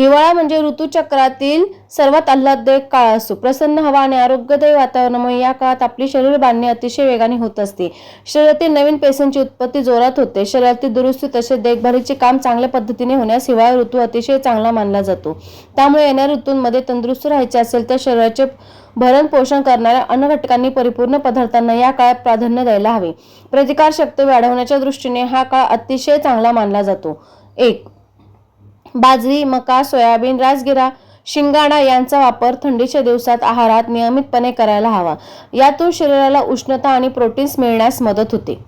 हिवाळा म्हणजे ऋतुचक्रातील सर्वात आल्हाददायक काळ असतो प्रसन्न हवा आणि आरोग्यदायी वातावरणामुळे या काळात आपली शरीर बांधणी अतिशय वेगाने होत असते. शरीरातील नवीन पेशींची उत्पत्ती जोरात होते. शरीरातील दुरुस्ती तसेच देखभालीचे काम चांगल्या पद्धतीने होण्यास हिवाळा ऋतू अतिशय चांगला मानला जातो. त्यामुळे येणाऱ्या ऋतूंमध्ये तंदुरुस्त राहायचे असेल तर शरीराचे भरण पोषण करणाऱ्या अन्न घटकांनी परिपूर्ण पदार्थांना या काळात प्राधान्य द्यायला हवे. प्रतिकारशक्ती वाढवण्याच्या दृष्टीने हा काळ अतिशय चांगला मानला जातो. एक बाजरी मका सोयाबीन राजगिरा शिंगाडा यांचा वापर थंडीच्या दिवसात आहारात नियमितपणे करायला हवा. यातून शरीराला उष्णता आणि प्रोटीन्स मिळण्यास मदत होते.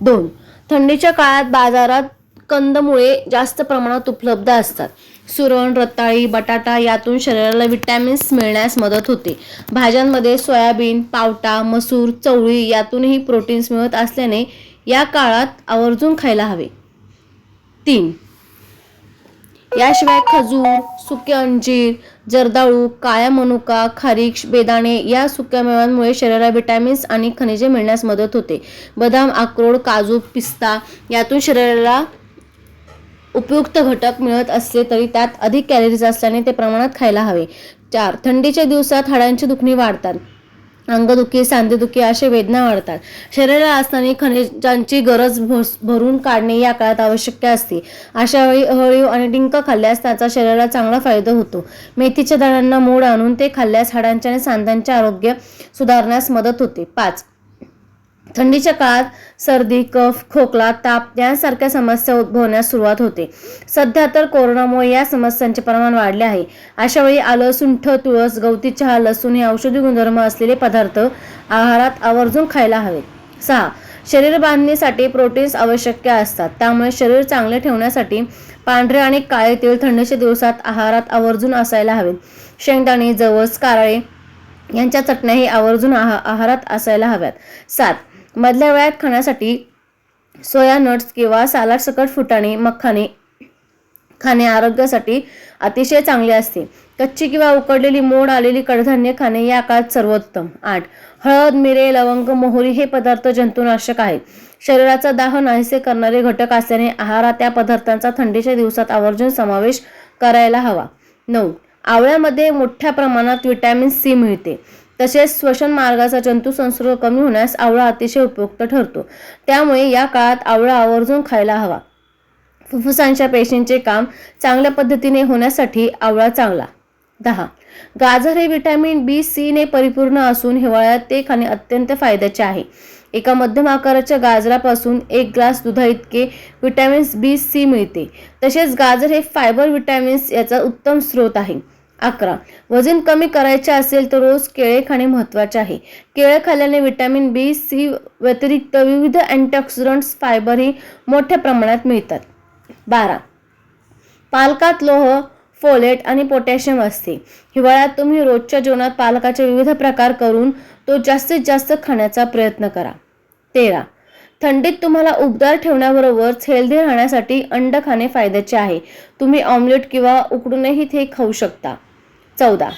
दोन थंडीच्या काळात बाजारात कंदमुळे जास्त प्रमाणात उपलब्ध असतात. सुरण रताळी बटाटा यातून शरीराला विटॅमिन्स मिळण्यास मदत होते. भाज्यांमध्ये सोयाबीन पावटा मसूर चवळी यातूनही प्रोटीन्स मिळत असल्याने या काळात आवर्जून खायला हवे. तीन याशिवाय खजूर सुके अंजीर जर्दाळू काळ्या मनुका खारीक बेदाणे या सुक्या मेव्यांमुळे शरीराला विटॅमिन्स आणि खनिजे मिळण्यास मदत होते. बदाम अक्रोड काजू पिस्ता यातून शरीराला उपयुक्त घटक मिळत असले तरी त्यात अधिक कॅलरीज असल्याने ते प्रमाणात खायला हवे. चार थंडीच्या दिवसात हाडांची दुखणी वाढतात. अंगदुखी सांधेदुखी असे वेदना वाढतात. शरीराला असणारी खनिजांची गरज भरून काढणे या काळात आवश्यक असते. अशा वेळी हळीव आणि डिंक खाल्ल्यास त्याचा शरीराला चांगला फायदा होतो. मेथीच्या दाण्यांना मोड आणून ते खाल्ल्यास हाडांच्या आणि सांध्यांचे आरोग्य सुधारण्यास मदत होते. पाच थंडीच्या काळात सर्दी कफ खोकला ताप यांसारख्या समस्या उद्भवण्यास सुरुवात होते. सध्या तर कोरोनामुळे या समस्यांचे प्रमाण वाढले आहे. अशा वेळी आलं सुंठ तुळस गवती चहा लसूण हे औषधी गुणधर्म असलेले पदार्थ आहारात आवर्जून खायला हवेत. सहा शरीर बांधणीसाठी प्रोटीन्स आवश्यक असतात. त्यामुळे शरीर चांगले ठेवण्यासाठी पांढरे आणि काळे तेल थंडीच्या दिवसात आहारात आवर्जून असायला हवेत. शेंगदाणे जवस कारळे यांच्या चटण्याही आवर्जून आहा आहारात असायला हव्यात. सात मधल्या वेळात खाण्यासाठी सोया नट्स किंवा सालाड सकट फुटाणे मखाने खाणे आरोग्यासाठी अतिशय चांगले असते. कच्ची किंवा उकडलेली मोड आलेली कडधान्य खाणे या काळात सर्वोत्तम. आठ. हळद मिरे लवंग मोहरी हे पदार्थ जंतुनाशक आहेत. शरीराचा दाह नाहीसे करणारे घटक असल्याने आहारात त्या पदार्थांचा थंडीच्या दिवसात आवर्जून समावेश करायला हवा. नऊ. आवळ्यामध्ये मोठ्या प्रमाणात विटॅमिन सी मिळते. तसेच श्वसन मार्गाचा जंतू संसर्ग कमी होण्यास आवळा अतिशय उपयुक्त ठरतो. त्यामुळे या काळात आवळा आवर्जून खायला हवा. फुफ्फुसांच्या पेशींचे काम चांगल्या पद्धतीने होण्यासाठी आवळा चांगला. दहा. गाजर हे व्हिटॅमिन बी सीने परिपूर्ण असून हिवाळ्यात ते खाणे अत्यंत फायद्याचे आहे. एका मध्यम आकाराच्या गाजरापासून एक ग्लास दुधा इतके विटॅमिन्स बी सी मिळते. तसेच गाजर हे फायबर विटॅमिन्स याचा उत्तम स्रोत आहे. अकरा. वजन कमी करायचे असेल तर रोज केळे खाणे महत्त्वाचे आहे. केळे खाल्ल्याने व्हिटॅमिन बी सी व्यतिरिक्त विविध अँटीऑक्सिडंट्स फायबरही मोठ्या प्रमाणात मिळतात. बारा. पालकात लोह फोलेट आणि पोटॅशियम असते. हिवाळ्यात तुम्ही रोजच्या जेवणात पालकाचे विविध प्रकार करून तो जास्तीत जास्त खाण्याचा प्रयत्न करा. तेरा. थंडीत तुम्हाला उबदार ठेवण्याबरोबरच हेल्दी राहण्यासाठी अंड खाणे फायद्याचे आहे. तुम्ही ऑमलेट किंवा उकडूनही ते खाऊ शकता. चौदा.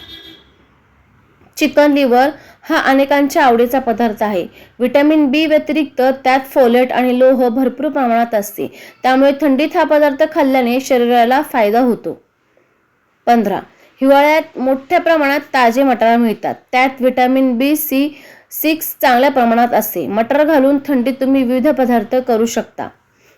चिकन लिव्हर हा अनेकांच्या आवडीचा पदार्थ आहे. व्हिटॅमिन बी व्यतिरिक्त त्यात फोलेट आणि लोह भरपूर प्रमाणात असते. त्यामुळे थंडीत हा पदार्थ खाल्ल्याने शरीराला फायदा होतो. पंधरा. हिवाळ्यात मोठ्या प्रमाणात ताजे मटार मिळतात. त्यात व्हिटॅमिन बी सी सिक्स चांगल्या प्रमाणात असते. मटर घालून थंडीत तुम्ही विविध पदार्थ करू शकता.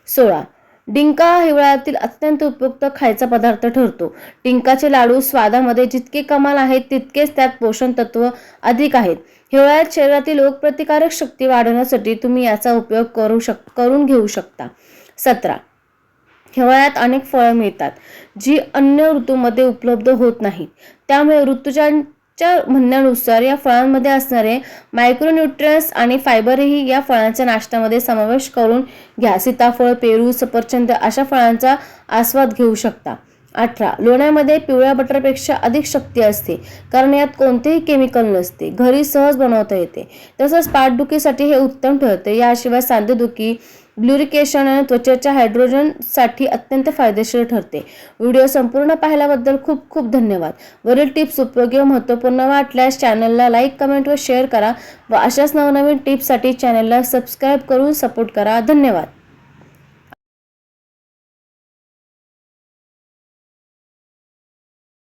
सोळा. डिंका हिवाळ्यातील अत्यंत उपयुक्त खायचा पदार्थ ठरतो. डिंकाचे लाडू स्वादामध्ये जितके कमाल आहेत तितकेच त्यात पोषण तत्व अधिक आहेत. हिवाळ्यात शरीरातील रोगप्रतिकारक शक्ती वाढवण्यासाठी तुम्ही याचा उपयोग करू शक करून घेऊ शकता. सतरा. हिवाळ्यात अनेक फळं मिळतात जी अन्य ऋतूमध्ये उपलब्ध होत नाहीत. त्यामुळे च्या म्हणण्यानुसार या फळांमध्ये असणारे मायक्रोन्यूट्रियन्स आणि फायबरही या फळांच्या नाश्त्यामध्ये समावेश करून घ्या. सीताफळ पेरू सफरचंद अशा फळांचा आस्वाद घेऊ शकता. अठरा. लोण्यामध्ये पिवळ्या बटरपेक्षा अधिक शक्ती असते कारण यात कोणतेही केमिकल नसते. घरी सहज बनवता येते. तसंच पाठदुखीसाठी हे उत्तम ठरते. याशिवाय सांधेदुखी ब्ल्युरिकेशन आणि त्वचेच्या हायड्रोजनसाठी अत्यंत फायदेशीर ठरते. व्हिडिओ संपूर्ण पाहिल्याबद्दल खूप खूप धन्यवाद. वरील टिप्स उपयोगी व महत्त्वपूर्ण वाटल्यास चॅनलला लाईक कमेंट व शेअर करा व अशाच नवनवीन टिप्ससाठी चॅनलला सबस्क्राईब करून सपोर्ट करा. धन्यवाद.